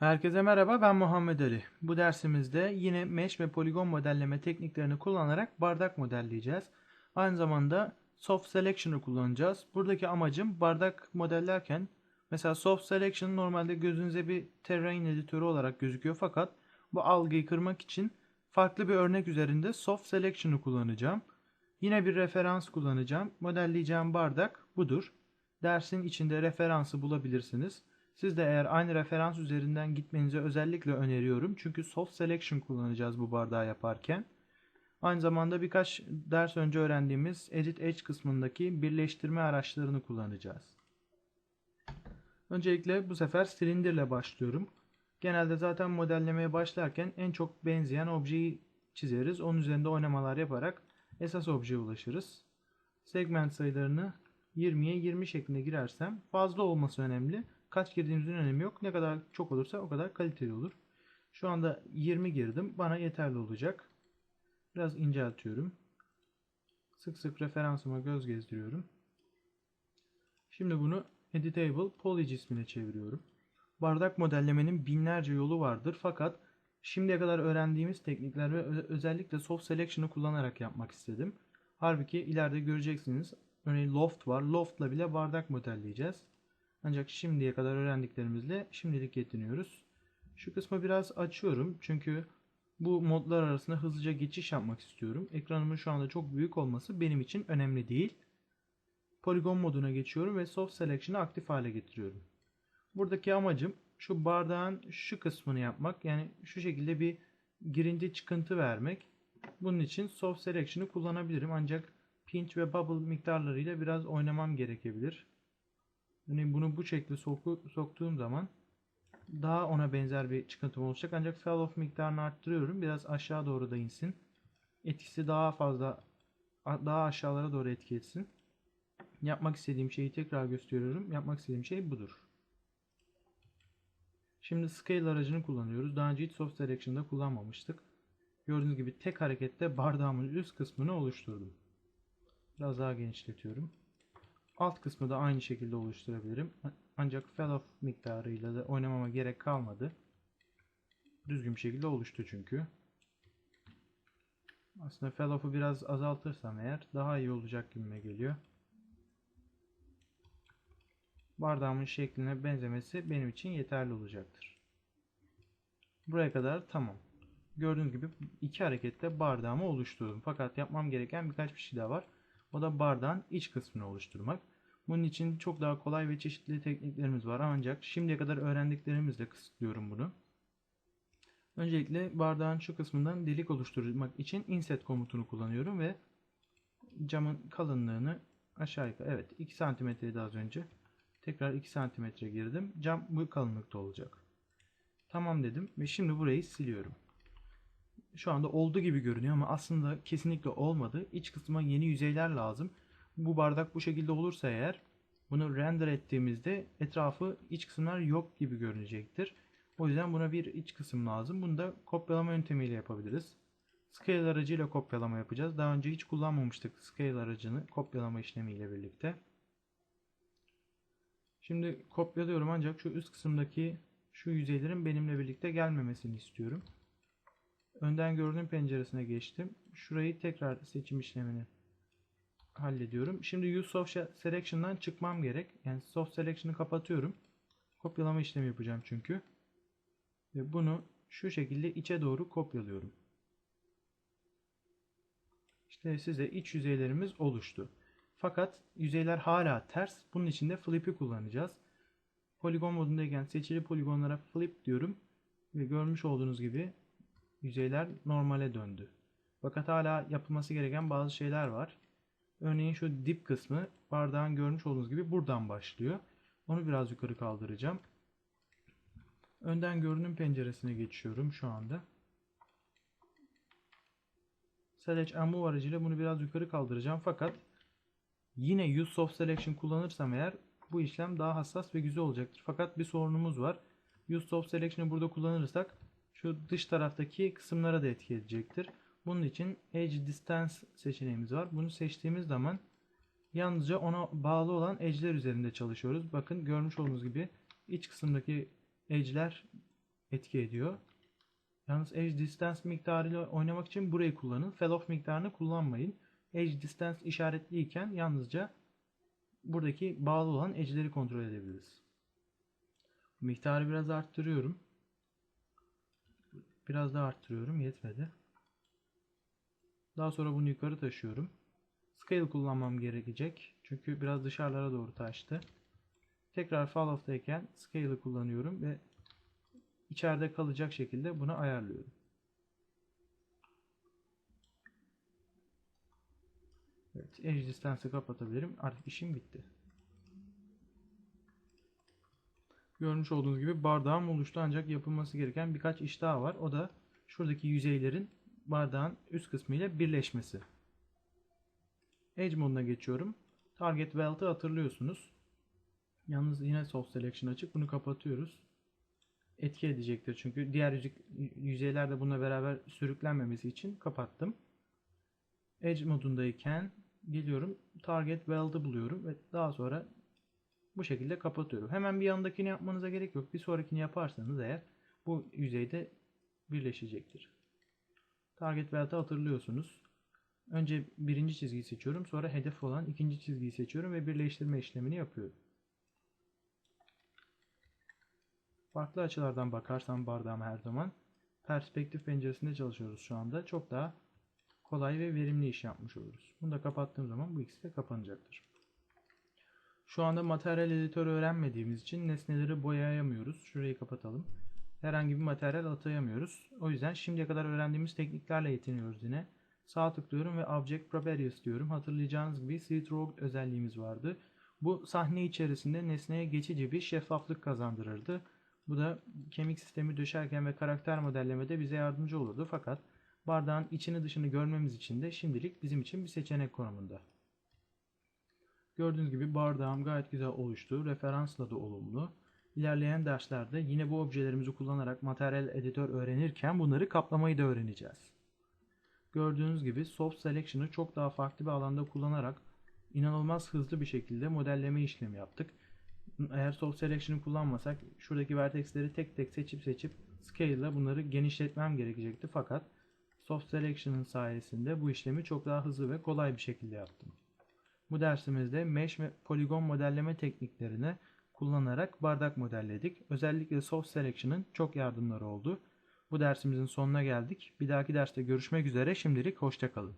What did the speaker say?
Herkese merhaba ben Muhammed Ali. Bu dersimizde yine mesh ve poligon modelleme tekniklerini kullanarak bardak modelleyeceğiz. Aynı zamanda soft selection'ı kullanacağız. Buradaki amacım bardak modellerken mesela soft selection normalde gözünüze bir terrain editörü olarak gözüküyor fakat bu algıyı kırmak için farklı bir örnek üzerinde soft selection'ı kullanacağım. Yine bir referans kullanacağım. Modelleyeceğim bardak budur. Dersin içinde referansı bulabilirsiniz. Siz de eğer aynı referans üzerinden gitmenizi özellikle öneriyorum. Çünkü soft selection kullanacağız bu bardağı yaparken. Aynı zamanda birkaç ders önce öğrendiğimiz edit edge kısmındaki birleştirme araçlarını kullanacağız. Öncelikle bu sefer silindirle başlıyorum. Genelde zaten modellemeye başlarken en çok benzeyen objeyi çizeriz. Onun üzerinde oynamalar yaparak esas objeye ulaşırız. Segment sayılarını 20'ye 20 şeklinde girersem fazla olması önemli. Kaç girdiğimizin önemi yok. Ne kadar çok olursa o kadar kaliteli olur. Şu anda 20 girdim. Bana yeterli olacak. Biraz inceltiyorum. Sık sık referansıma göz gezdiriyorum. Şimdi bunu Editable Poly cismine çeviriyorum. Bardak modellemenin binlerce yolu vardır fakat şimdiye kadar öğrendiğimiz teknikler ve özellikle soft selection'ı kullanarak yapmak istedim. Halbuki ileride göreceksiniz. Örneğin loft var. Loft'la bile bardak modelleyeceğiz. Ancak şimdiye kadar öğrendiklerimizle şimdilik yetiniyoruz. Şu kısmı biraz açıyorum çünkü bu modlar arasında hızlıca geçiş yapmak istiyorum. Ekranımın şu anda çok büyük olması benim için önemli değil. Poligon moduna geçiyorum ve Soft Selection'ı aktif hale getiriyorum. Buradaki amacım şu bardağın şu kısmını yapmak. Yani şu şekilde bir girinti çıkıntı vermek. Bunun için Soft Selection'ı kullanabilirim ancak pinch ve bubble miktarlarıyla biraz oynamam gerekebilir. Yani bunu bu şekilde soku, soktuğum zaman daha ona benzer bir çıkıntım olacak. Ancak fell off miktarını arttırıyorum. Biraz aşağı doğru da insin. Etkisi daha fazla daha aşağılara doğru etki etsin. Yapmak istediğim şeyi tekrar gösteriyorum. Yapmak istediğim şey budur. Şimdi scale aracını kullanıyoruz. Daha önce hiç soft selection'da kullanmamıştık. Gördüğünüz gibi tek harekette bardağımın üst kısmını oluşturdum. Biraz daha genişletiyorum. Alt kısmı da aynı şekilde oluşturabilirim. Ancak fell off miktarıyla da oynamama gerek kalmadı. Düzgün bir şekilde oluştu çünkü. Aslında fell off'u biraz azaltırsam eğer daha iyi olacak gibime geliyor. Bardağımın şekline benzemesi benim için yeterli olacaktır. Buraya kadar tamam. Gördüğünüz gibi iki harekette bardağımı oluşturdum. Fakat yapmam gereken birkaç bir şey daha var. O da bardağın iç kısmını oluşturmak. Bunun için çok daha kolay ve çeşitli tekniklerimiz var ancak şimdiye kadar öğrendiklerimizle kısıtlıyorum bunu. Öncelikle bardağın şu kısmından delik oluşturmak için inset komutunu kullanıyorum ve camın kalınlığını aşağı yukarı evet 2 santimetreydi az önce. Tekrar 2 santimetre girdim. Cam bu kalınlıkta olacak. Tamam dedim ve şimdi burayı siliyorum. Şu anda olduğu gibi görünüyor ama aslında kesinlikle olmadı. İç kısma yeni yüzeyler lazım bu bardak bu şekilde olursa eğer bunu render ettiğimizde etrafı iç kısımlar yok gibi görünecektir. O yüzden buna bir iç kısım lazım. Bunu da kopyalama yöntemiyle yapabiliriz. Scale aracıyla kopyalama yapacağız. Daha önce hiç kullanmamıştık Scale aracını kopyalama işlemiyle birlikte. Şimdi kopyalıyorum ancak şu üst kısımdaki şu yüzeylerin benimle birlikte gelmemesini istiyorum. Önden görünüm penceresine geçtim. Şurayı tekrar seçim işlemini hallediyorum. Şimdi use soft selection'dan çıkmam gerek. Yani soft selection'ı kapatıyorum. Kopyalama işlemi yapacağım çünkü. Ve bunu şu şekilde içe doğru kopyalıyorum. İşte size iç yüzeylerimiz oluştu. Fakat yüzeyler hala ters. Bunun için de flip'i kullanacağız. Poligon modundayken seçili poligonlara flip diyorum. Ve görmüş olduğunuz gibi yüzeyler normale döndü. Fakat hala yapılması gereken bazı şeyler var. Örneğin şu dip kısmı bardağın görmüş olduğunuz gibi buradan başlıyor. Onu biraz yukarı kaldıracağım. Önden görünüm penceresine geçiyorum şu anda. Select and Move aracıyla bunu biraz yukarı kaldıracağım. Fakat yine Use Soft Selection kullanırsam eğer bu işlem daha hassas ve güzel olacaktır. Fakat bir sorunumuz var. Use Soft Selection'ı burada kullanırsak şu dış taraftaki kısımlara da etki edecektir. Bunun için Edge Distance seçeneğimiz var. Bunu seçtiğimiz zaman yalnızca ona bağlı olan edge'ler üzerinde çalışıyoruz. Bakın görmüş olduğunuz gibi iç kısımdaki edge'ler etki ediyor. Yalnız edge distance miktarıyla oynamak için burayı kullanın. Fell miktarını kullanmayın. Edge distance işaretliyken yalnızca buradaki bağlı olan edge'leri kontrol edebiliriz. Miktarı biraz arttırıyorum. Biraz daha arttırıyorum. Yetmedi. Daha sonra bunu yukarı taşıyorum. Scale kullanmam gerekecek. Çünkü biraz dışarılara doğru taştı. Tekrar fall off'tayken scale'ı kullanıyorum ve içeride kalacak şekilde bunu ayarlıyorum. Evet, edge distance'ı kapatabilirim. Artık işim bitti. Görmüş olduğunuz gibi bardağım oluştu ancak yapılması gereken birkaç iş daha var. O da şuradaki yüzeylerin bardağın üst kısmı ile birleşmesi. Edge moduna geçiyorum. Target Welt'ı hatırlıyorsunuz. Yalnız yine soft selection açık. Bunu kapatıyoruz. Etki edecektir. Çünkü diğer yüzey, yüzeyler de bununla beraber sürüklenmemesi için kapattım. Edge modundayken geliyorum. Target Welt'ı buluyorum ve daha sonra bu şekilde kapatıyorum. Hemen bir yanındakini yapmanıza gerek yok. Bir sonrakini yaparsanız eğer bu yüzeyde birleşecektir. Target Welt'ı hatırlıyorsunuz. Önce birinci çizgiyi seçiyorum. Sonra hedef olan ikinci çizgiyi seçiyorum ve birleştirme işlemini yapıyorum. Farklı açılardan bakarsam bardağıma her zaman perspektif penceresinde çalışıyoruz şu anda. Çok daha kolay ve verimli iş yapmış oluruz. Bunu da kapattığım zaman bu ikisi de kapanacaktır. Şu anda materyal editörü öğrenmediğimiz için nesneleri boyayamıyoruz. Şurayı kapatalım. Herhangi bir materyal atayamıyoruz. O yüzden şimdiye kadar öğrendiğimiz tekniklerle yetiniyoruz yine. Sağ tıklıyorum ve Object Properties diyorum. Hatırlayacağınız gibi See Through özelliğimiz vardı. Bu sahne içerisinde nesneye geçici bir şeffaflık kazandırırdı. Bu da kemik sistemi döşerken ve karakter modellemede bize yardımcı olurdu. Fakat bardağın içini dışını görmemiz için de şimdilik bizim için bir seçenek konumunda. Gördüğünüz gibi bardağım gayet güzel oluştu. Referansla da olumlu. İlerleyen derslerde yine bu objelerimizi kullanarak materyal editör öğrenirken bunları kaplamayı da öğreneceğiz. Gördüğünüz gibi Soft Selection'ı çok daha farklı bir alanda kullanarak inanılmaz hızlı bir şekilde modelleme işlemi yaptık. Eğer Soft Selection'ı kullanmasak şuradaki vertexleri tek tek seçip seçip Scale ile bunları genişletmem gerekecekti. Fakat Soft Selection'ın sayesinde bu işlemi çok daha hızlı ve kolay bir şekilde yaptım. Bu dersimizde Mesh ve Poligon modelleme tekniklerini kullanarak bardak modelledik. Özellikle Soft Selection'ın çok yardımları oldu. Bu dersimizin sonuna geldik. Bir dahaki derste görüşmek üzere. Şimdilik hoşçakalın.